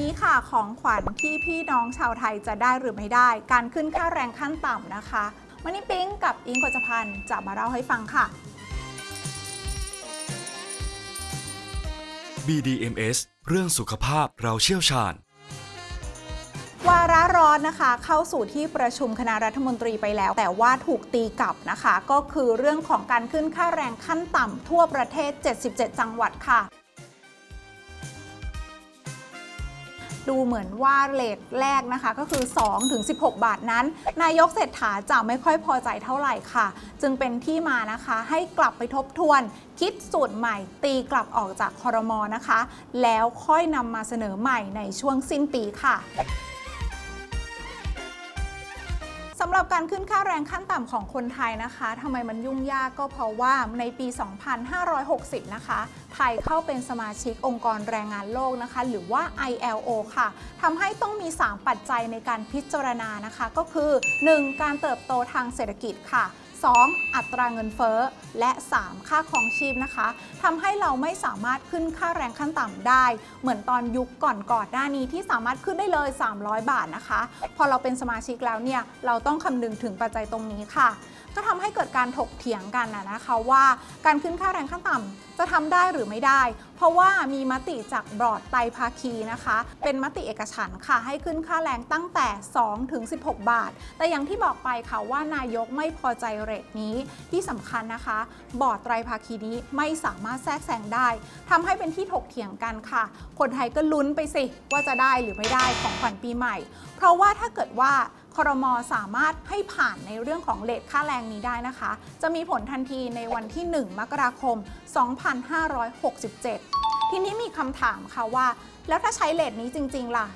นี้ค่ะของขวัญที่พี่น้องชาวไทยจะได้หรือไม่ได้ การขึ้นค่าแรงขั้นต่ำนะคะวันนี้ปิ๊งกับอิงกฤษพันธ์จะมาเล่าให้ฟังค่ะ BDMS เรื่องสุขภาพเราเชี่ยวชาญ วาระร้อนนะคะ เข้าสู่ที่ประชุมคณะรัฐมนตรีไปแล้ว แต่ว่าถูกตีกลับนะคะ ก็คือเรื่องของการขึ้นค่าแรงขั้นต่ำทั่วประเทศ 77 จังหวัดค่ะ ดูเหมือนว่าเลทแรกนะคะก็คือ2ถึง16 บาทนั้น นายกเศรษฐาจะไม่ค่อยพอใจเท่าไหร่ค่ะ จึงเป็นที่มานะคะให้กลับไปทบทวน คิดสูตรใหม่ ตีกลับออกจากคอรมอนะคะ แล้วค่อยนำมาเสนอใหม่ในช่วงสิ้นปีค่ะ สำหรับการขึ้นค่าแรงขั้นต่ำของคนไทยนะคะทำไมมันยุ่งยากก็เพราะว่าในปี 2560 นะคะ ไทยเข้าเป็นสมาชิกองค์กรแรงงานโลกนะคะ หรือว่า ILO ค่ะทำให้ต้องมี 3 ปัจจัยในการพิจารณานะคะ ก็คือ 1. การเติบโตทางเศรษฐกิจค่ะ 2. อัตราเงินเฟ้อ และ 3. ค่าครองชีพนะคะทำให้เราไม่สามารถขึ้นค่าแรงขั้นต่ำได้ เหมือนตอนยุคก่อนก่อนหน้านี้ที่สามารถขึ้นได้เลย 300 บาทนะคะ พอเราเป็นสมาชิกแล้วเนี่ยเราต้องคำนึงถึงปัจจัยตรงนี้ค่ะ ก็ทำให้เกิดการถกเถียงกันนะนะคะว่าการขึ้นค่าแรงขั้นต่ำจะทำได้หรือไม่ได้ เพราะว่ามีมติจากบอร์ดไตรภาคีนะคะ เป็นมติเอกฉันค่ะให้ขึ้นค่าแรงตั้งแต่ 2 ถึง 16 บาท แต่อย่างที่บอกไปค่ะว่านายกไม่พอใจเรทนี้ที่สำคัญนะคะ บอร์ดไตรภาคีนี้ไม่สามารถแทรกแซงได้ทำให้เป็นที่ถกเถียงกันค่ะ คนไทยก็ลุ้นไปสิว่าจะได้หรือไม่ได้ของขวัญปีใหม่ เพราะว่าถ้าเกิดว่า ครมสามารถให้ผ่านในเรื่องของเลทค่าแรงนี้ได้นะคะ จะมีผลทันทีในวันที่ 1 มกราคม 2567 ทีนี้มีคำถามค่ะว่า แล้วถ้าใช้เลทนี้จริง ๆ ล่ะ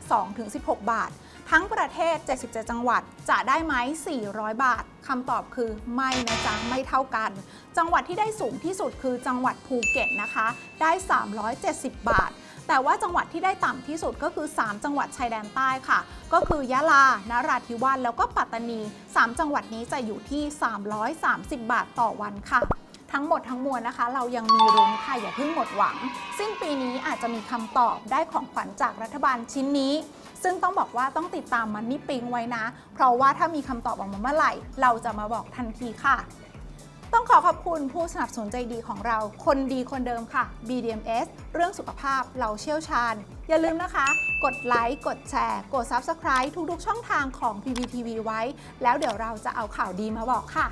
2-16 บาท ทั้งประเทศ 77 จังหวัดจะได้ไหม 400 บาทคำตอบคือไม่นะจ๊ะไม่เท่ากัน จังหวัดที่ได้สูงที่สุดคือจังหวัดภูเก็ตนะคะ ได้ 370 บาท แต่ว่าจังหวัดที่ได้ต่ำที่สุดก็คือ 3 จังหวัดชายแดนใต้ค่ะ ก็คือยะลา นราธิวาส แล้วก็ปัตตานี 3 จังหวัดนี้จะอยู่ที่ 330 บาทต่อวันค่ะทั้งหมดทั้งมวลนะคะ เรายังมีรุ้นค่ะอย่าเพิ่งหมดหวังสิ้นปีนี้อาจจะมีคำตอบได้ของขวัญจากรัฐบาลชิ้นนี้ ซึ่งต้องบอกว่าต้องติดตามมันนี่ปิงไว้นะ เพราะว่าถ้ามีคำตอบออกมาเมื่อไหร่ เราจะมาบอกทันทีค่ะ ต้องขอขอบคุณผู้สนับสนุนใจดีของเรา คนดีคนเดิมค่ะ BDMS เรื่องสุขภาพเราเชี่ยวชาญ อย่าลืมนะคะ กดไลค์ กดแชร์ กด Subscribe ทุกๆช่องทางของ PVTV ไว้ แล้วเดี๋ยวเราจะเอาข่าวดีมาบอกค่ะ